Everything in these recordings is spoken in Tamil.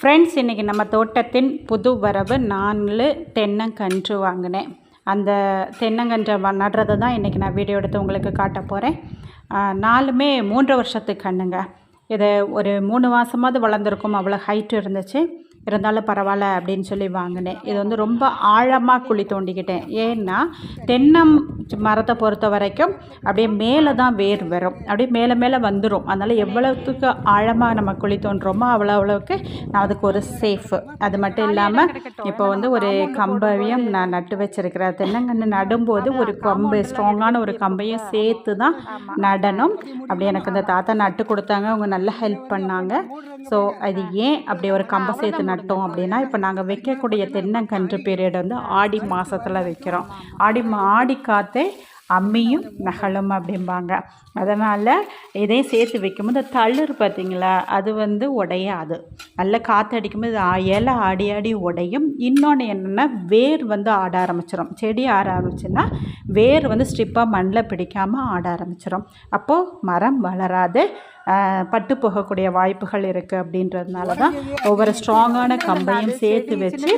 ஃப்ரெண்ட்ஸ் இன்றைக்கி நம்ம தோட்டத்தின் புது வரவு நாலு தென்னங்கன்று வாங்கினேன். அந்த தென்னங்கன்றை வ நடுறது தான் இன்றைக்கி நான் வீடியோ எடுத்து உங்களுக்கு காட்ட போகிறேன் நாலுமே மூன்று வருஷத்துக்கு கண்ணுங்க. இது ஒரு மூணு மாதமாவது வளர்ந்துருக்கும் அவ்வளோ ஹைட்டு இருந்துச்சு. இருந்தாலும் பரவாயில்ல அப்படின்னு சொல்லி வாங்கினேன். இது வந்து ரொம்ப ஆழமாக குழி தோண்டிக்கிட்டேன். ஏன்னா தென்னம் மரத்தை பொறுத்த வரைக்கும் அப்படியே மேலே தான் வேர் வரும். அப்படியே மேலே மேலே வந்துடும் அதனால் எவ்வளவுக்கு ஆழமாக நம்ம குழி தோண்டுறோமோ அவ்வளோ அவ்வளோவுக்கு நான் அதுக்கு ஒரு சேஃபு அது மட்டும் இல்லாமல் இப்போ வந்து ஒரு கம்பையும் நான் நட்டு வச்சிருக்கிறேன். தென்னங்கன்று நடும்போது ஒரு கம்பு ஸ்ட்ராங்கான ஒரு கம்பையும் சேர்த்து தான் நடணும். அப்படி எனக்கு இந்த தாத்தா நட்டு கொடுத்தாங்க. அவங்க நல்லா ஹெல்ப் பண்ணாங்க. ஸோ அது ஏன் அப்படி ஒரு கம்பை சேர்த்து நட்டோம் அப்படின்னா இப்போ நாங்கள் வைக்கக்கூடிய தென்னங்கன்று பீரியட் வந்து ஆடி மாதத்தில் வைக்கிறோம். ஆடி ஆடி காற்றே அம்மியும் நகலும் அப்படிம்பாங்க. அதனால் இதையும் சேர்த்து வைக்கும்போது தளிர் பார்த்திங்களா? அது வந்து உடையாது. நல்ல காற்று அடிக்கும்போது இலை ஆடி ஆடி உடையும். இன்னொன்று என்னென்னா வேர் வந்து ஆட ஆரம்பிச்சிடும் செடி ஆட ஆரம்பிச்சுன்னா வேர் வந்து ஸ்ட்ரிப்பாக மண்ணில் பிடிக்காமல் ஆட ஆரம்பிச்சிடும் அப்போது மரம் வளராது. பட்டு போகக்கூடிய வாய்ப்புகள் இருக்குது அப்படின்றதுனால தான் ஒவ்வொரு ஸ்ட்ராங்கான கம்பையும் சேர்த்து வச்சு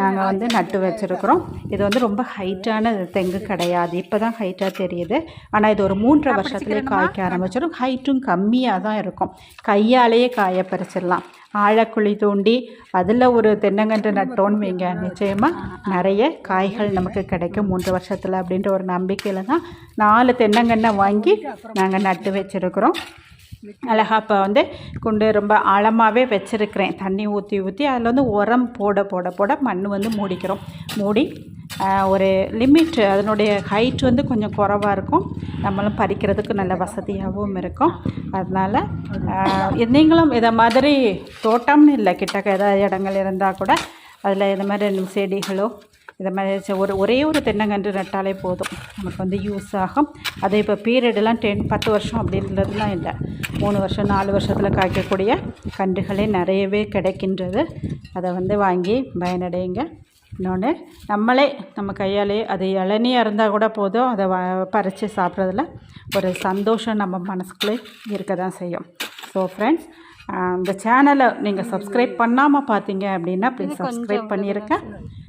நாங்கள் வந்து நட்டு வச்சுருக்குறோம். இது வந்து ரொம்ப ஹைட்டான தெங்கு கிடையாது. இப்போ தான் ஹைட்டாக தெரியுது. ஆனால் இது ஒரு மூன்றரை வருஷத்துலேயே காய்க்க ஆரம்பிச்சிடும். ஹைட்டும் கம்மியாக தான் இருக்கும். கையாலேயே காய பறிச்சிடலாம். ஆழக்குழி தோண்டி அதில் ஒரு தென்னங்கன்று நட்டோன்னு வைங்க. நிச்சயமாக நிறைய காய்கள் நமக்கு கிடைக்கும் மூன்று வருஷத்தில் அப்படின்ற ஒரு நம்பிக்கையில் தான் நாலு தென்னங்கன்னை வாங்கி நாங்கள் நட்டு வச்சுருக்குறோம். அழகா இப்போ வந்து குண்டு ரொம்ப ஆழமாகவே வச்சுருக்கிறேன். தண்ணி ஊற்றி ஊற்றி அதில் வந்து உரம் போட போட போட மண் வந்து மூடிக்கிறோம். மூடி ஒரு லிமிட் அதனுடைய ஹைட் வந்து கொஞ்சம் குறவாக இருக்கும். நம்மளும் பறிக்கிறதுக்கு நல்ல வசதியாகவும் இருக்கும். அதனால் நீங்களும் இதை மாதிரி தோட்டம்னு இல்லை கிட்டக்க ஏதாவது இடங்கள் இருந்தால் கூட அதில் இந்த மாதிரி ரெண்டு செடிகளோ இதை மாதிரி ஒரு ஒரே ஒரு தென்னங்கன்று நட்டாலே போதும். நமக்கு வந்து யூஸ் ஆகும். அதே இப்போ பீரியடெல்லாம் டென் பத்து வருஷம் அப்படின்றதுலாம் இல்லை. மூணு வருஷம் நாலு வருஷத்தில் காய்க்கக்கூடிய கன்றுகளே நிறையவே கிடைக்கின்றது. அதை வந்து வாங்கி பயனடையுங்க. இன்னொன்று நம்மளே நம்ம கையாலே அது இளநியாக இருந்தால் கூட போதும். அதை வ பறித்து சாப்பிட்றதுல ஒரு சந்தோஷம் நம்ம மனசுக்குள்ளே இருக்க தான் செய்யும் ஸோ ஃப்ரெண்ட்ஸ் இந்த சேனலை நீங்கள் சப்ஸ்கிரைப் பண்ணாமல் பார்த்தீங்க அப்படின்னா ப்ளீஸ் சப்ஸ்கிரைப் பண்ணியிருங்க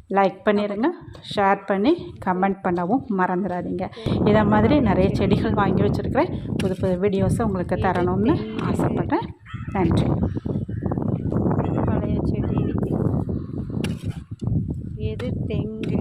லைக் பண்ணிடுங்க ஷேர் பண்ணி கமெண்ட் பண்ணவும் மறந்துடாதீங்க. இதை மாதிரி நிறைய செடிகள் வாங்கி வச்சுருக்கிறேன். புது புது வீடியோஸை உங்களுக்கு தரணும்னு ஆசைப்பட்றேன். நன்றி. பழைய செடி எது தெங்கு